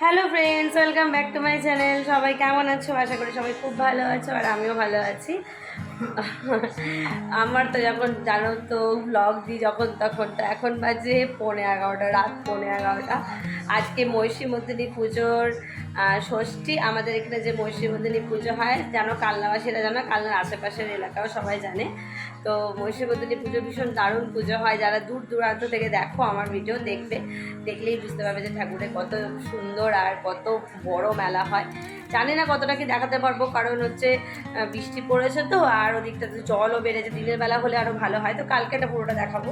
Hello friends welcome back to my channel সবাই কেমন আছো? আশা করি সবাই খুব ভালো আছো আর আমিও ভালো আছি। আমার তো যখন জানো তো ব্লগ দিই যখন তখন তো এখন বাজে পৌনে এগারোটা, রাত পৌনে এগারোটা। আজকে মহিষী মর্দিনী পুজোর ষষ্ঠী আমাদের এখানে যে মহিষী মর্দিনী পুজো হয়, জানো কালনাবাসীরা জানো, কালনার আশেপাশের এলাকাও সবাই জানে। তো মহিষী মর্দিনী পুজো ভীষণ দারুণ পুজো হয়। যারা দূর দূরান্ত থেকে দেখো আমার ভিডিও, দেখবে, দেখলেই বুঝতে পারবে যে ঠাকুরের কত সুন্দর আর কত বড় মেলা হয়। জানি না কতটা কি দেখাতে পারব, কারণ হচ্ছে বৃষ্টি পড়েছে তো, আর ওদিকটাতে জলও বেড়েছে। দিনের বেলা হলে আরও ভালো হয়। তো কালকে এটা পুরোটা দেখাবো।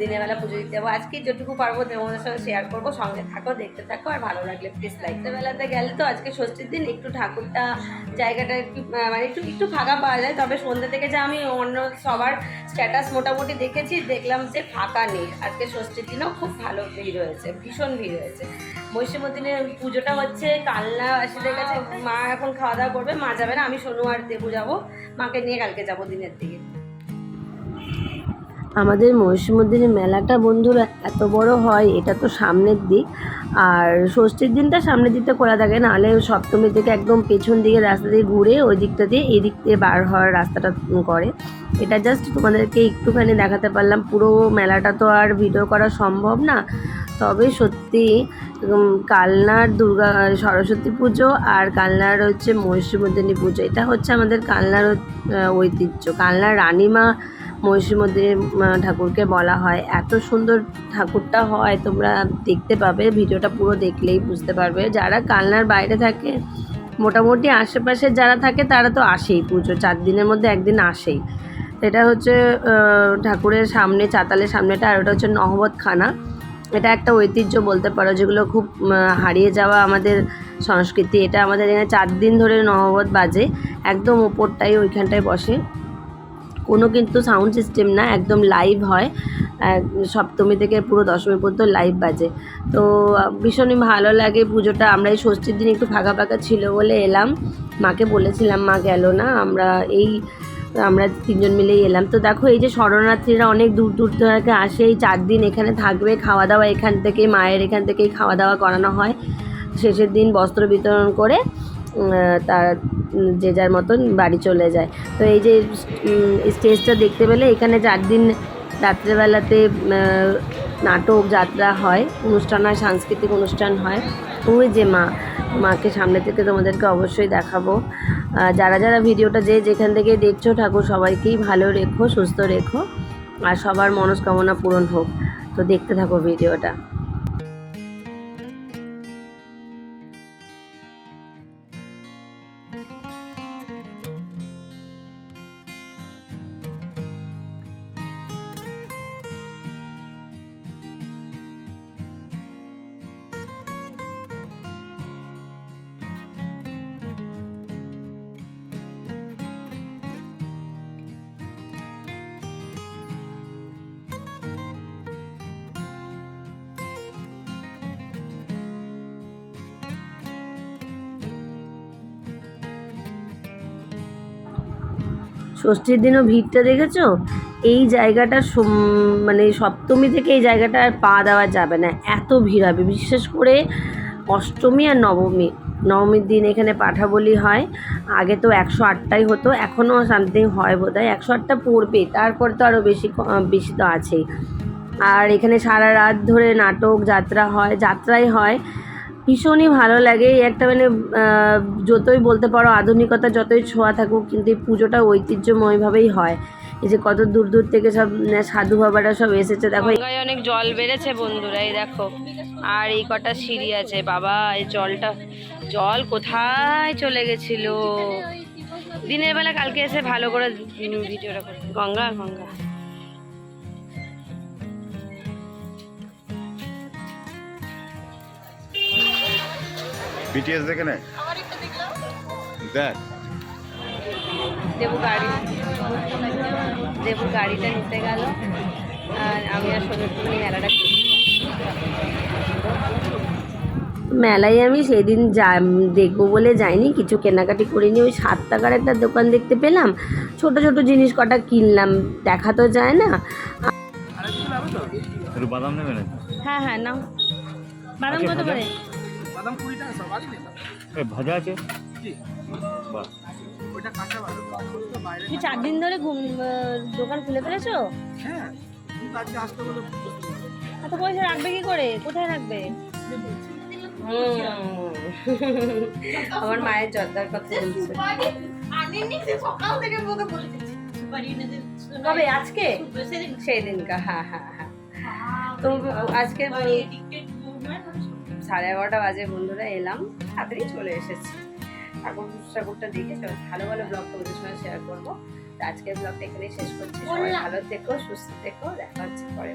দিনের বেলা পুজো দিতে যাব। আজকে যেটুকু পারব তোমাদের সঙ্গে শেয়ার করব। সঙ্গে থাকো, দেখতে থাকো। আর ভালো লাগলে প্লিজ লাইক বেলাতে গেলে তো আজকে ষষ্ঠীর দিন একটু ঠাকুরটা জায়গাটা একটু মানে একটু একটু ফাঁকা পাওয়া যায়। তবে সন্ধ্যে থেকে যে আমি অন্য সবার স্ট্যাটাস মোটামুটি দেখেছি, দেখলাম যে ফাঁকা নেই। আজকে ষষ্ঠীর দিনও খুব ভালো ভিড় হয়েছে, ভীষণ ভিড় হয়েছে। মহিষমতিনের পুজোটা হচ্ছে কালনা বাসীদের কাছে। মা এখন খাওয়া দাওয়া করবে, মা যাবে না, আমি সোনু আর দেবু যাব। মাকে নিয়ে কালকে যাব দিনের দিকে। আমাদের মহিষমদ্দিনের মেলাটা বন্ধুরা এত বড় হয়, এটা তো সামনের দিক। আর ষষ্ঠীর দিনটা সামনের দিকটা খোলা থাকে, নাহলে সপ্তমী থেকে একদম পেছন দিকে রাস্তা দিয়ে ঘুরে ওই দিকটা দিয়ে এই দিক দিয়ে বার হওয়ার রাস্তাটা করে। এটা জাস্ট তোমাদেরকে একটুখানি দেখাতে পারলাম, পুরো মেলাটা তো আর ভিডিও করা সম্ভব না। তবে সত্যি কালনার দুর্গা, সরস্বতী পুজো আর কালনার হচ্ছে মহিষীমর্দিনী পুজো। এটা হচ্ছে আমাদের কালনার ঐতিহ্য। কালনার রানীমা মহিষীমর্দিনী ঠাকুরকে বলা হয়। এত সুন্দর ঠাকুরটা হয়, তোমরা দেখতে পাবে। ভিডিওটা পুরো দেখলেই বুঝতে পারবে। যারা কালনার বাইরে থাকে, মোটামুটি আশেপাশে যারা থাকে, তারা তো আসেই পুজো। চার দিনের মধ্যে একদিন আসেই। এটা হচ্ছে ঠাকুরের সামনে, চাতালের সামনেটা, আর ওটা হচ্ছে নহবত খানা এটা একটা ঐতিহ্য বলতে পারো, যেগুলো খুব হারিয়ে যাওয়া আমাদের সংস্কৃতি। এটা আমাদের এখানে চার দিন ধরে নহবত বাজে। একদম ওপরটাই ওইখানটায় বসে। কোনো কিন্তু সাউন্ড সিস্টেম না, একদম লাইভ হয়। সপ্তমী থেকে পুরো দশমী পর্যন্ত লাইভ বাজে। তো ভীষণই ভালো লাগে পুজোটা। আমরা এই ষষ্ঠীর দিন একটু ফাঁকা ফাঁকা ছিল বলে এলাম। মাকে বলেছিলাম, মা গেল না, আমরা এই, আমরা তিনজন মিলেই এলাম। তো দেখো, এই যে শরণার্থীরা অনেক দূর দূর থেকে আসে, এই চার দিন এখানে থাকবে। খাওয়া দাওয়া এখান থেকেই, মায়ের এখান থেকেই খাওয়া দাওয়া করানো হয়। শেষের দিন বস্ত্র বিতরণ করে তার যে যার মতন বাড়ি চলে যায়। তো এই যে স্টেজটা দেখতে পেলে এখানে চার দিন রাত্রেবেলাতে নাটক, যাত্রা হয়, অনুষ্ঠান হয়, সাংস্কৃতিক অনুষ্ঠান হয়। ওই যে মা, মাকে সামনে থেকে তোমাদেরকে অবশ্যই দেখাবো। যারা যারা ভিডিওটা যে যেখান থেকে দেখছ ঠাকুর, সবাইকেই ভালো রেখো, সুস্থ রেখো, আর সবার মনস্কামনা পূরণ হোক। তো দেখতে থাকো ভিডিওটা। ষষ্ঠীর দিনও ভিড়টা দেখেছ? এই জায়গাটা মানে সপ্তমী থেকে এই জায়গাটা আর পা দেওয়া যাবে না। এত ভিড় হবে। বিশেষ করে অষ্টমী আর নবমী। নবমীর দিন এখানে পাঠা বলি হয়। আগে তো একশো আটটাই হতো। এখনও সামথিং হয় বোধ হয় একশো আটটা পড়বে। তারপর তো আরও বেশি বেশি তো আছেই। আর এখানে সারা রাত ধরে নাটক, যাত্রা হয়, যাত্রাই হয়। ভীষণই ভালো লাগে। একটা মানে যতই বলতে পারো আধুনিকতা যতই ছোঁয়া থাকুক, কিন্তু এই পুজোটা ঐতিহ্যময়ভাবেই হয়। এই যে কত দূর দূর থেকে সব সাধু বাবারা সব এসেছে, দেখো অনেক জল বেড়েছে বন্ধুরা, এই দেখো। আর এই কটা সিঁড়ি আছে, বাবা, এই জলটা, জল কোথায় চলে গেছিল? দিনের বেলা কালকে এসে ভালো করে ভিডিওটা গঙ্গা গঙ্গা। বিটিএস দেখে নে। দেখ। দেবু গাড়ি। দেবু গাড়িটা নিতে গেল। আর আমি আর সোনুর মেলাটা মেলায় আমি সেদিন যা দেখব বলে যাইনি কিছু কেনাকাটি করিনি। ওই সাত টাকার একটা দোকান দেখতে পেলাম। ছোট ছোট জিনিস কটা কিনলাম দেখা তো যায় না। না হ্যাঁ হ্যাঁ নাও। বাদাম কত করে? বাদাম কুড়ি টাকা সবারই নিলাম ভাজা আছে? কি বাহ। ওইটা কাঁচা বাদাম। বাদাম বাইরে তুমি চার দিন ধরে ঘুম দোকান খুলে ফেলেছো? হ্যাঁ তুমি আজকে আসতে বলে এত পয়সা রাখবে কি করে? কোথায় রাখবে? আমার মায়ের জর্দার কথা বলছে। সকাল থেকে বলে কবে? আজকে? সেদিন। সেই দিনকা হ্যাঁ হ্যাঁ হ্যাঁ। তো আজকে সাড়ে এগারোটা বাজে বন্ধুরা এলাম তাড়াতাড়ি চলে এসেছি। ঠাকুর ঠাকুরটা দেখে সবাই ভালো ভালো ব্লগ তোমাদের সঙ্গে শেয়ার করব। তো আজকের ব্লগটা এখানেই শেষ করছি। সবাই ভালো থেকো সুস্থ থেকো দেখা হচ্ছে পরে